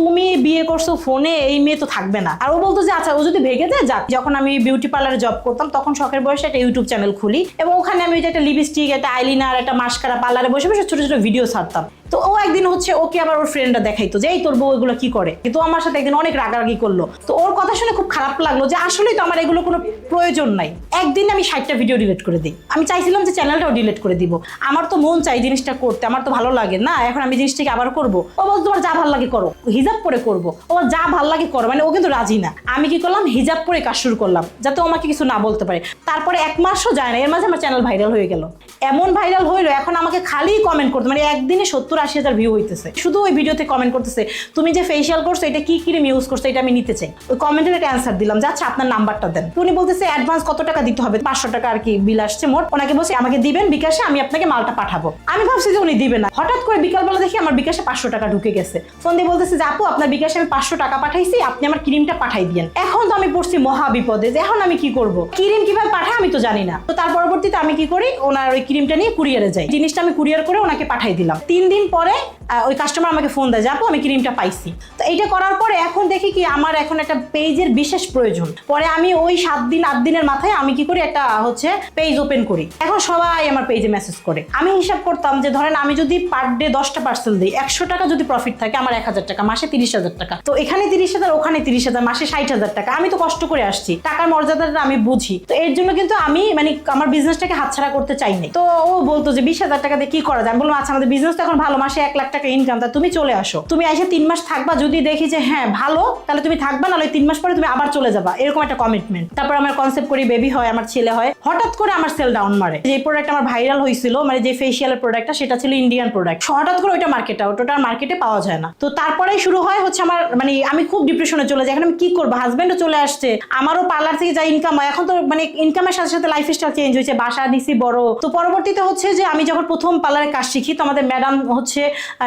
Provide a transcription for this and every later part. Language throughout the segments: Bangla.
তুমি বিয়ে করছ ফোনে, এই মেয়ে তো থাকবে না। আর ও বলতো যে আচ্ছা ও যদি ভেগে যায়, যাক। যখন আমি বিউটি পার্লারে জব করতাম, তখন শখের বয়সে একটা ইউটিউব চ্যানেল খুলি এবং ওখানে আমি ওই যে একটা লিপস্টিক একটা আইলিনার একটা মাস্কারা পার্লারে বসে বসে ছোটো ছোটো ভিডিও ছাড়তাম। তো একদিন হচ্ছে ওকে আবার ওর ফ্রেন্ডরা দেখাইতো যে, এই তোর বউ এগুলো কি করে? কিন্তু আমার সাথে একদিন অনেক রাগারাগি করল। তো ওর কথা শুনে খুব খারাপ লাগল যে, আসলেই তো আমার এগুলো কোনো প্রয়োজন নাই। একদিন আমি ষাটটা ভিডিও ডিলিট করে দিই। আমি চাইছিলাম যে চ্যানেলটাও ডিলিট করে দিব। আমার তো মন চাই জিনিসটা করতে, আমার তো ভালো লাগে। না, এখন আমি জিনিসটাকে আবার করব। ও বলতো তোমার যা ভালো লাগে করো। হিজাব পরে করব। ও যা ভালো লাগে করো। মানে ও কিন্তু রাজি না। আমি কি করলাম? হিজাব পরে কাজ শুরু করলাম, যাতে ও আমাকে কিছু না বলতে পারে। তারপরে এক মাসও যায় না। এর মাঝে আমার চ্যানেল ভাইরাল হয়ে গেল। এমন ভাইরাল হইল, এখন আমাকে খালি কমেন্ট করতো। মানে একদিনে সত্তর আশি হাজার ভিউ হইতেছে। শুধু ওই ভিডিওতে কমেন্ট করতেছে, তুমি যে ফেসিয়াল করছ, এটা কি ক্রিম ইউজ করছ, এটা আমি নিতে চাই। ওই কমেন্টের একটা অ্যান্সার দিলাম যে আচ্ছা আপনার নাম্বারটা দেন। উনি বলতেছে অ্যাডভান্স কত টাকা দিতে হবে? পাঁচশো টাকা আর কি বিল আসছে মোট। ওনাকে বলছে, আমাকে দিবেন, বিকাশে আমি আপনাকে মালটা পাঠাবো। আমি ভাবছি যে উনি দিবেন না। হঠাৎ করে বিকালবেলা দেখি আমার বিকাশে পাঁচশো টাকা ঢুকে গেছে। ফোন দিয়ে বলতেছে, যে আপু, আপনার বিকাশে আমি পাঁচশো টাকা পাঠাইছি, আপনি আমার ক্রিমটা পাঠাই দিয়েন। এখন তো আমি পড়ছি মহা বিপদে, যে এখন আমি কি করব? ক্রিম কীভাবে পাঠায় আমি তো জানি না। তো তার পরবর্তীতে আমি কি করি? ওনার ওই ক্রিমটা নিয়ে কুরিয়ারে যাই। জিনিসটা আমি কুরিয়ার করে ওনাকে পাঠাই দিলাম। তিন দিন পরে go! ওই কাস্টমার আমাকে ফোন দেয় যাব আমি ক্রিমটা পাইছি। তো এইটা করার পরে এখন দেখি কি আমার এখন একটা পেজের বিশেষ প্রয়োজন। পরে আমি ওই সাত দিন, আট দিনের মাথায় আমি কি করি, একটা হচ্ছে পেজ ওপেন করি। এখন সবাই আমার পেজে মেসেজ করে। আমি হিসাব করতাম যে, ধরেন আমি যদি পার ডে দশটা পার্সেল দিই, একশো টাকা যদি প্রফিট থাকে, আমার এক হাজার টাকা, মাসে তিরিশ হাজার টাকা। তো এখানে তিরিশ হাজার, ওখানে তিরিশ হাজার, মাসে ষাট হাজার টাকা। আমি তো কষ্ট করে আসছি। টাকার মর্যাদাটা আমি বুঝি। তো এর জন্য কিন্তু আমি মানে আমার বিজনেসটাকে হাতছাড়া করতে চাই নাই। তো ও বলতো যে, বিশ হাজার টাকা দিয়ে কি করা যায়? আমি বললাম আচ্ছা আমাদের বিজনেস তো এখন ভালো। মাসে এক লাখ টাকা ইনকাম তা তুমি চলে আসো। তুমি এসে তিন মাস থাকবা, যদি দেখি যে হ্যাঁ ভালো, তাহলে তুমি থাকবা, নাহলে তিন মাস পরে তুমি আবার চলে যাবা। এরকম একটা কমিটমেন্ট তারপর আমার কনসেপ্ট করি বেবি হয়, আমার ছেলে হয়। হঠাৎ করে আমার সেল ডাউন মারে। যে প্রোডাক্ট আমার ভাইরাল হয়েছিল মানে যে ফেসিয়ালের প্রোডাক্টটা সেটা ছিল ইন্ডিয়ান প্রোডাক্ট হঠাৎ করে ওইটা মার্কেট আউট ওটা মার্কেটে পাওয়া যায় না। তো তারপরেই শুরু হয় হচ্ছে আমার মানে আমি খুব ডিপ্রেশনে চলে যাই। এখন আমি কি করব? হাজব্যান্ডও চলে আসছে। আমারও পার্লার থেকে যা ইনকাম হয়, এখন তো মানে ইনকামের সাথে সাথে লাইফ স্টাইল চেঞ্জ হয়েছে। বাসা দিছি বড়। তো পরবর্তীতে হচ্ছে যে আমি যখন প্রথম পার্লারে কাজ শিখি, তো আমাদের ম্যাডাম হচ্ছে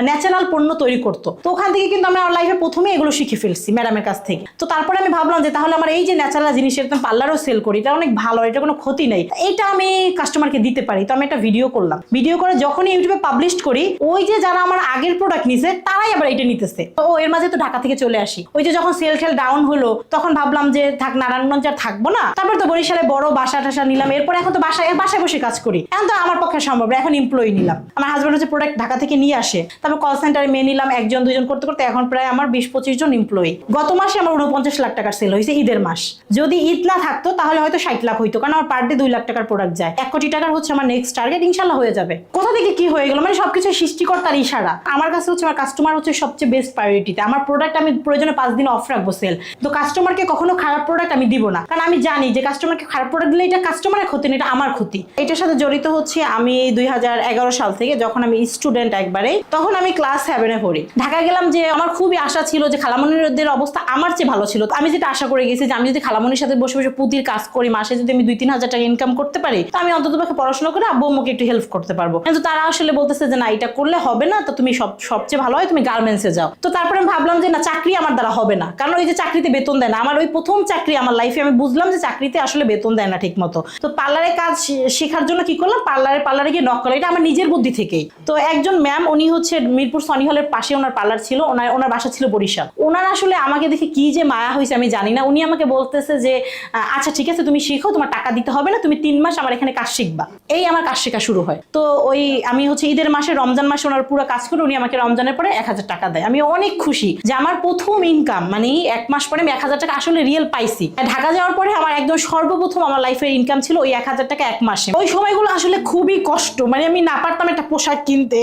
ন্যাচারাল পণ্য তৈরি করতো। তো ওখান থেকে কিন্তু আমি আমার লাইফে প্রথমে এগুলো শিখে ফেলছি ম্যাডামের কাছ থেকে। তো তারপরে আমি ভাবলাম যে তাহলে আমার এই যে ন্যাচারাল জিনিস তো পার্লারও সেল করি, এটা অনেক ভালো, এটা কোনো ক্ষতি নেই। এটা আমি কাস্টমারকে দিতে পারি। তো আমি একটা ভিডিও করলাম। ভিডিও করে যখনই ইউটিউবে পাবলিশ করি, ওই যে যারা আমার আগের প্রোডাক্ট নিছে, তারাই আবার এটা নিতেছে। ও এর মাঝে তো ঢাকা থেকে চলে আসি। ওই যে যখন সেল টেল ডাউন হলো, তখন ভাবলাম যে থাক, নারায়ণগঞ্জ আর থাকব না। তারপর তো বরিশালে বড় বাসা টাসা নিলাম, এরপর এখন তো বাসায় বাসায় বসে কাজ করি। এখন তো আমার পক্ষে সম্ভব এখন এমপ্লয়ি নিলাম। আমার হাজব্যান্ড হচ্ছে প্রোডাক্ট ঢাকা থেকে নিয়ে আসে। তারপর কল সেন্টারে মেয়ে নিলাম, একজন, দুজন করতে করতে এখন প্রায় আমার বিশ পঁচিশ জন এমপ্লয়ি গত মাসে আমার উনপঞ্চাশ লাখ টাকার সেল হয়েছে, ঈদের মাস। যদি ঈদ না থাকতো, তাহলে হয়তো ষাট লাখ হইতো, কারণ আমার পার ডে দুই লাখ টাকার প্রোডাক্ট যায়। এক কোটি টাকার হচ্ছে আমার নেক্সট টার্গেট ইনশাল্লাহ হয়ে যাবে। কোথা থেকে কি হয়ে গেল? মানে সবকিছু সৃষ্টিকর্তার ইশারা। আমার কাছে হচ্ছে আমার কাস্টমার হচ্ছে সবচেয়ে বেস্ট প্রায়োরিটিতে আমার প্রোডাক্ট আমি প্রয়োজনে পাঁচ দিন অফ রাখব সেল তো কাস্টমারকে কখনো খারাপ প্রোডাক্ট আমি দিব না। কারণ আমি জানি যে কাস্টমারকে খারাপ প্রোডাক্ট দিলে এটা কাস্টমারের ক্ষতি না, এটা আমার ক্ষতি। এটার সাথে জড়িত হচ্ছে আমি দুই হাজার এগারো সাল থেকে যখন আমি স্টুডেন্ট একবারে, তখন আমি ক্লাস সেভেনে পড়ি। ঢাকা গেলাম যে আমার খুবই আশা ছিল যে খালামনিদের অবস্থা আমার চেয়ে ভালো ছিল। আমি যেটা আশা করে গেছি যে আমি যদি খালামনির সাথে বসে বসে পুঁতির কাজ করি, মাসে যদি আমি দুই তিন হাজার টাকা ইনকাম করতে পারি, তো আমি অন্তত পক্ষে পড়াশোনা করে আব্বু আম্মুকে একটু হেল্প করতে পারব। কিন্তু তারা আসলে বলতেছে যে, না, এটা করলে হবে না, তো তুমি সব, সবচেয়ে ভালো হয় তুমি গার্মেন্টসে যাও। তো তারপরে আমি ভাবলাম যে, না, চাকরি আমার দ্বারা হবে না। কারণ ওই যে চাকরিতে বেতন দেয় না। আমার ওই প্রথম চাকরি আমার লাইফে আমি বুঝলাম যে চাকরিতে আসলে বেতন দেয় না ঠিক মতো তো পার্লারে কাজ শেখার জন্য কি করলাম? পার্লারে পার্লারে গিয়ে নক করলাম এটা আমার নিজের বুদ্ধি থেকেই। তো একজন ম্যাম উনি হচ্ছে মিরপুর সনি হলের পাশে ওনার পার্লার ছিল, ওনার ওনার বাসা ছিল বরিশাল। ওনার আসলে আমাকে দেখে কি যে মায়া হয়েছে আমি জানি না। উনি আমাকে বলতেছে যে আচ্ছা ঠিক আছে, তুমি শিখো, তোমার টাকা দিতে হবে না, তুমি তিন মাস আমার এখানে কাজ শিখবা। এই আমার কাজ শেখা শুরু হয়। তো ওই আমি হচ্ছে ঈদের মাসে, রমজান মাসে ওনার পুরো কাজ করে উনি আমাকে রমজানের পরে এক হাজার টাকা দেয়। আমি অনেক খুশি যে আমার প্রথম ইনকাম মানে এক মাস পরে আমি এক হাজার টাকা আসলে রিয়েল পাইছি। ঢাকা যাওয়ার পরে আমার একদম সর্বপ্রথম আমার লাইফের ইনকাম ছিল ওই এক হাজার টাকা এক মাসে। ওই সময়গুলো আসলে খুবই কষ্ট। মানে আমি না পারতাম একটা পোশাক কিনতে।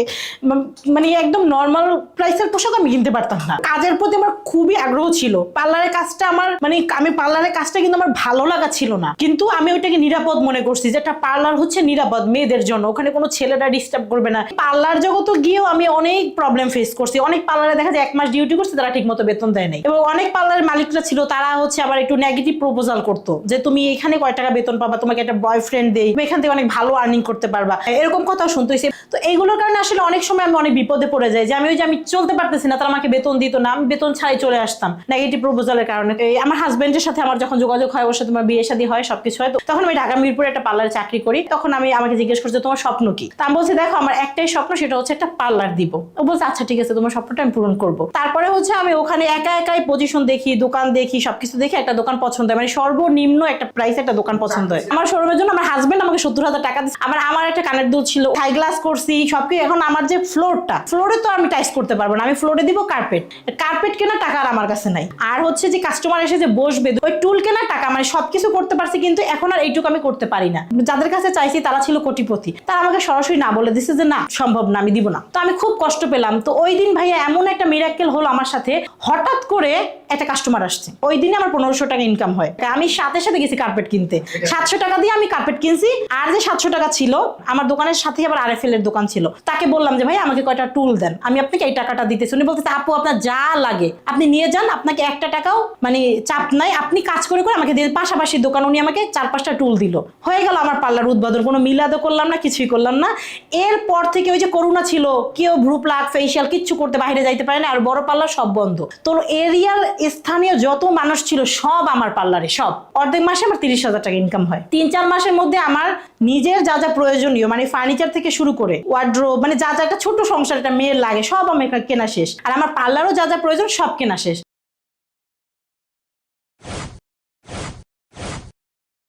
মানে একদম নর্মাল প্রাইসের পোশাক আমি কিনতে পারতাম না। কাজের প্রতি আমার খুবই আগ্রহ ছিল। পার্লারের কাজটা আমার মানে আমি পার্লারের কাজটা কিন্তু আমার ভালো লাগা ছিল না। কিন্তু আমি ওইটাকে নিরাপদ মনে করছি যে, একটা পার্লার হচ্ছে নিরাপদ মেয়েদের জন্য। ওখানে কোনো ছেলেরা ডিস্টার্ব করবে না। পার্লার জগতে গিয়েও আমি অনেক প্রবলেম ফেস করছি। অনেক পার্লারে দেখা যায় এক মাস ডিউটি করছে, তারা ঠিক মতো বেতন দেয় নাই। এবং অনেক পার্লারের মালিকরা ছিল, তারা হচ্ছে আবার একটু নেগেটিভ প্রপোজাল করতো যে, তুমি এখানে কয় টাকা বেতন পাবা? তোমাকে একটা বয়ফ্রেন্ড দেই। এখান থেকে অনেক ভালো আর্নিং করতে পারবা। এরকম কথাও শুনতে হয়েছে। তো এইগুলোর কারণে আসলে অনেক সময় আমি অনেক বিপদে বিপদে পড়ে যায় যে আমি ওই যে আমি চলতে পারতেছি না, তারা আমাকে বেতন দিত না, আমি বেতন ছাড়াই চলে আসতাম নেগেটিভ প্রপোজালের কারণে। আমার হাজবেন্ডের সাথে আমার যখন যোগাযোগ হয়, ওর সাথে আমার বিয়ে শাদী হয়, সবকিছু হয় তখন আমি ঢাকা মিরপুরে একটা পার্লারে চাকরি করি। তখন আমি, আমাকে জিজ্ঞেস করছে, তোমার স্বপ্ন কি? তা আমি বলছি, দেখো, আমার একটাই স্বপ্ন, সেটা হচ্ছে একটা পার্লার দিব। ও বলছে আচ্ছা ঠিক আছে, তোমার স্বপ্নটা আমি পূরণ করব। তারপরে হচ্ছে আমি ওখানে একা একাই পজিশন দেখি, দোকান দেখি, সবকিছু দেখি একটা দোকান পছন্দ হয়। মানে সর্বনিম্ন একটা প্রাইসে একটা দোকান পছন্দ হয়। আমার শোরুমের জন্য আমার হাজবেন্ড আমাকে সত্তর হাজার টাকা দিচ্ছে আমার আমার একটা কানের দুধ ছিল হাই গ্লাস করছি, সবকিছু। এখন আমার যে ফ্লোরটা ফ্লোরে তো আমি টাইস করতে পারব না, আমি ফ্লোরে দিব কার্পেট কার্পেট কেনার টাকা আর আমার কাছে নাই। আর হচ্ছে যে কাস্টমার এসে যে বসবে, ওই টুল কেনার টাকা মানে সবকিছু করতে পারছি কিন্তু এখন আর এইটুকু আমি করতে পারি না। যাদের কাছে চাইছি তারা ছিল কোটিপতি। তারা আমাকে সরাসরি না বলে দিচ্ছে যে না, সম্ভব না, আমি দিব না। তো আমি খুব কষ্ট পেলাম। তো ওই দিন ভাইয়া এমন একটা মিরাক্কেল হলো আমার সাথে, হঠাৎ করে একটা কাস্টমার আসছে। ওই দিনে আমার পনেরোশো টাকা ইনকাম হয়। আমি সাথে সাথে গেছি কার্পেট কিনতে। সাতশো টাকা দিয়ে আমি কার্পেট কিনছি, আর যে সাতশো টাকা ছিল, আমার দোকানের সাথে আবার আরএফএল এর দোকান ছিল। তাকে বললাম যে ভাই আমাকে কয়টা টুল দেন। আমি আপনাকে এই টাকাটা দিতেছি। উনি বলতেছে, আপু, আপনার যা লাগে, আপনি নিয়ে যান, আপনাকে একটা টাকাও মানে চাপ নাই, আপনি কাজ করে করে আমাকে দিয়ে পাশাপাশি দোকান, উনি আমাকে চার পাঁচটা টুল দিল। হয়ে গেল আমার পার্লার উদ্বোধন, কোনো মিলাদও করলাম না, কিছুই করলাম না। এরপর থেকে ওই যে করোনা ছিল, কেউ ভ্রু প্লাক ফেসিয়াল কিচ্ছু করতে বাইরে যাইতে পারে না, আর বড় পার্লার সব বন্ধ। তো এরিয়ার স্থানীয় যত মানুষ ছিল, সব আমার পার্লারে, সব। অর্ধেক মাসে আমার তিরিশ হাজার টাকা ইনকাম হয়। তিন চার মাসের মধ্যে আমার নিজের যা যা প্রয়োজনীয় মানে ফার্নিচার থেকে শুরু করে ওয়ার্ড্রোব মানে যা যা একটা ছোট সংসার, একটা মেয়ের লাগে, সব আমার কেনা শেষ। আর আমার পার্লারও যা যা প্রয়োজন, সব কেনা শেষ।